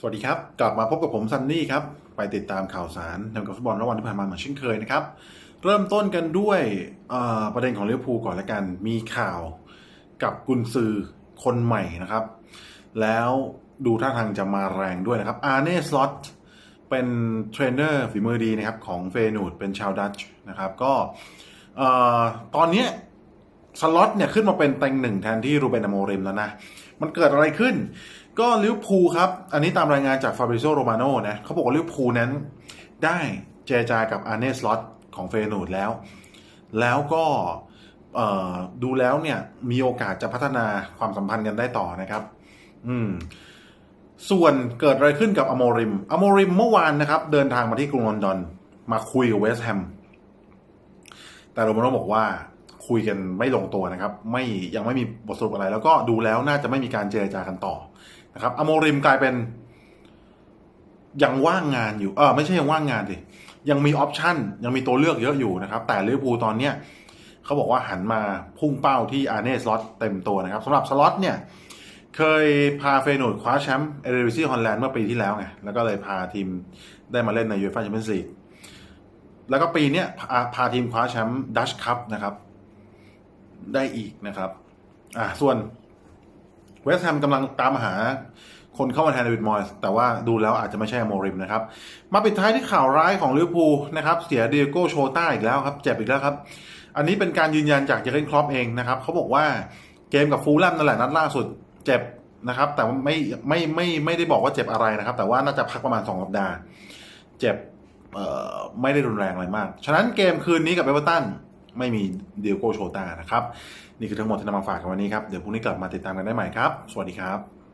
สวัสดีครับ กลับมาพบกับผมซันนี่ครับ ไปติดตามข่าวสารในวการฟุตบอลระหว่างที่ผ่านมาเหมือนเช่นเคยนะครับ เริ่มต้นกันด้วยประเด็นของเลิเวอร์พูก่อนละกัน มีข่าวกับกุนซือคนใหม่นะครับ แล้วดูท่าทางจะมาแรงด้วยนะครับอาร์เน่สล็อตเป็นเทรนเนอร์ฝีมือดีนะครับของเฟนูดเป็นชาวดัตช์นะครับ ก็ออตอนนี้ สล็อตเนี่ยขึ้นมาเป็นเต็งหนึ่งแทนที่รูเบนอโมริมแล้วนะ มันเกิดอะไรขึ้น ก็ลิเวอร์พูลครับ อันนี้ตามรายงานจากฟาบริโซโรมาโน่นะเขาบอกว่าลิเวอร์พูลนั้นได้เจรจากับอาร์เนสล็อตของเฟยนูดแล้ว แล้วก็ดูแล้วเนี่ยมีโอกาสจะพัฒนาความสัมพันธ์กันได้ต่อนะครับ อืม ส่วนเกิดอะไรขึ้นกับอโมริม อโมริมเมื่อวานนะครับ เดินทางมาที่กรุงลอนดอน มาคุยกับเวสต์แฮม แต่โรมาโน่บอกว่า คุยกันไม่ลงตัวนะครับ ไม่ยังไม่มีบทสรุปอะไร แล้วก็ดูแล้วน่าจะไม่มีการเจรจากันต่อนะครับอโมริมกลายเป็น ยังว่างงานอยู่เออไม่ใช่ยังว่างงานดิยังมีออปชันยังมีตัวเลือกเยอะอยู่นะครับ แต่ลิเวอร์พูลตอนเนี้ยเขาบอกว่าหันมาพุ่งเป้าที่อาร์เน่สล็อตเต็มตัวนะครับสำหรับสล็อตเนี่ยเคยพาเฟโนดคว้าแชมป์เอเดริซีฮอลแลนด์เมื่อปีที่แล้วไงแล้วก็เลยพาทีมได้มาเล่นในยูฟ่าแชมเปี้ยนส์ลีกแล้วก็ปีนี้พาพาทีมคว้าแชมป์ดัชคัพนะครับ ได้อีกนะครับ อ่าส่วนเวสต์แฮมกำลังตามหาคนเข้ามาแทนเดวิดมอยส์แต่ว่าดูแล้วอาจจะไม่ใช่อโมริมนะครับ มาปิดท้ายที่ข่าวร้ายของลิเวอร์พูลนะครับเสียเดียโก้โชต้าอีกแล้วครับ เจ็บอีกแล้วครับ อันนี้เป็นการยืนยันจากเจอร์เกนครอปเองนะครับเขาบอกว่าเกมกับฟูลแลมนั่นแหละนัดล่าสุดเจ็บนะครับ แต่ว่าไม่ไม่ไม่ไม่ได้บอกว่าเจ็บอะไรนะครับ แต่ว่าน่าจะพักประมาณสองสัปดาห์เจ็บไม่ได้รุนแรงอะไรมาก ฉะนั้นเกมคืนนี้กับเอเวอร์ตัน ไม่มีเดียโกโชตานะครับ นี่คือทั้งหมดที่นำมาฝากกันวันนี้ครับ เดี๋ยวพรุ่งนี้กลับมาติดตามกันได้ใหม่ครับ สวัสดีครับ